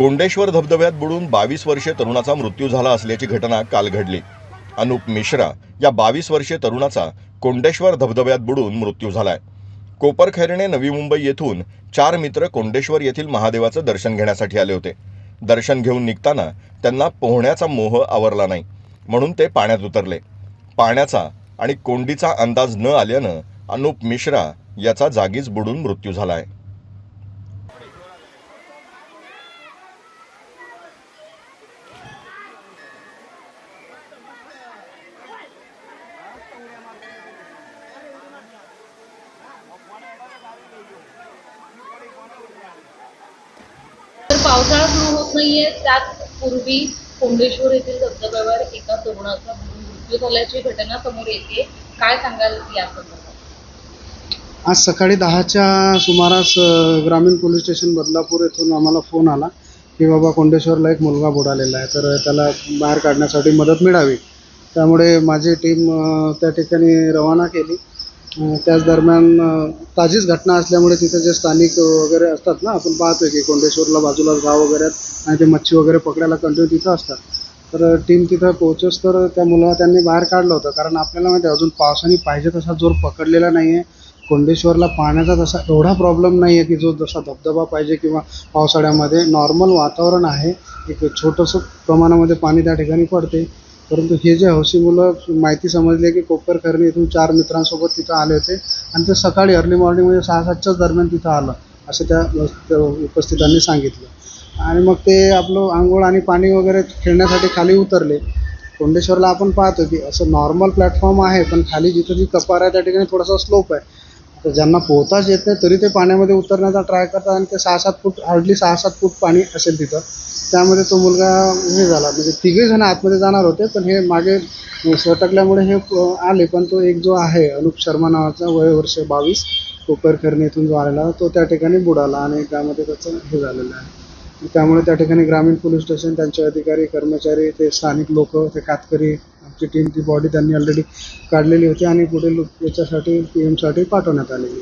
कोंडेश्वर धबधब्यात बुडून बावीस वर्षे तरुणाचा मृत्यू झाला असल्याची घटना काल घडली. अनुप मिश्रा या बावीस वर्षे तरुणाचा कोंडेश्वर धबधब्यात बुडून मृत्यू झालाय. कोपरखैरणे नवी मुंबई येथून चार मित्र कोंडेश्वर येथील महादेवाचं दर्शन घेण्यासाठी आले होते. दर्शन घेऊन निघताना त्यांना पोहण्याचा मोह आवरला नाही म्हणून ते पाण्यात उतरले. पाण्याचा आणि कोंडीचा अंदाज न आल्यानं अनुप मिश्रा याचा जागीच बुडून मृत्यू झाला आहे. पावसाळा सुरू होत नाहीये. त्यात पूर्वी कोंडेश्वर येथील धबधब्यावर एका तरुणाचा मृत्यू झाल्याची घटना समोर येते. काय सांगाल या संदर्भात? आज सकाळी दहाच्या सुमारास ग्रामीण पोलीस स्टेशन बदलापूर येथून आम्हाला फोन आला की बाबा कोंडेश्वरला एक मुलगा बुडालेला आहे. तर त्याला बाहेर काढण्यासाठी मदत मिळावी. त्यामुळे माझी टीम त्या ठिकाणी रवाना केली. त्याच दरम्यान ताजीच घटना असल्यामुळे तिथे जे स्थानिक वगैरे असतात ना आपण पाहतोय की कोंडेश्वरला बाजूला गाव वगैरे आणि ते मच्छी वगैरे पकडायला कंटिन्यू तिथं असतात. तर टीम तिथं पोहोचस तर त्या मुलाला त्यांनी बाहेर काढलं होतं. कारण आपल्याला माहिती आहे अजून पावसाने पाहिजे तसा जोर पकडलेला नाही आहे कोंडेश्वरला पाण्याचा तसा एवढा प्रॉब्लेम नाही आहे की जो जसा धबधबा पाहिजे किंवा पावसाळ्यामध्ये नॉर्मल वातावरण आहे. एक छोटंसं प्रमाणामध्ये पाणी त्या ठिकाणी पडते. परंतु हे जे हौशी मुलं माहिती समजली की कोपरखर्णी इथून चार मित्रांसोबत तिथं आले होते आणि ते सकाळी अर्ली मॉर्निंगमध्ये म्हणजे सहा सातच्याच दरम्यान तिथं आलं असं त्या उपस्थितांनी सांगितलं. आणि मग ते आपलं आंघोळ आणि पाणी वगैरे खेळण्यासाठी खाली उतरले. कोंडेश्वरला आपण पाहतो की असं नॉर्मल प्लॅटफॉर्म आहे पण खाली जिथं जी कपार आहे त्या ठिकाणी थोडासा स्लोप आहे. तर ज्यांना पोहताच येत नाही तरी ते पाण्यामध्ये उतरण्याचा ट्राय करतात आणि ते सहा सात फूट हार्डली सहा सात फूट पाणी असेल तिथं. त्यामध्ये तो मुलगा हे झाला म्हणजे तिघे जण आतमध्ये जाणार होते पण हे मागे सटकल्यामुळे हे आले पण तो एक जो आहे अनुप शर्मा नावाचा वय वर्ष बावीस कोपरखर्णी इथून जो आलेला तो त्या ठिकाणी बुडाला आणि त्यामध्ये त्याचं हे झालेलं आहे. त्यामुळे त्या ठिकाणी ग्रामीण पोलीस स्टेशन त्यांचे अधिकारी कर्मचारी ते स्थानिक लोक ते कातकरी आमची टीम ती बॉडी त्यांनी ऑलरेडी काढलेली होती आणि पुढील याच्यासाठी पी एमसाठी पाठवण्यात आलेली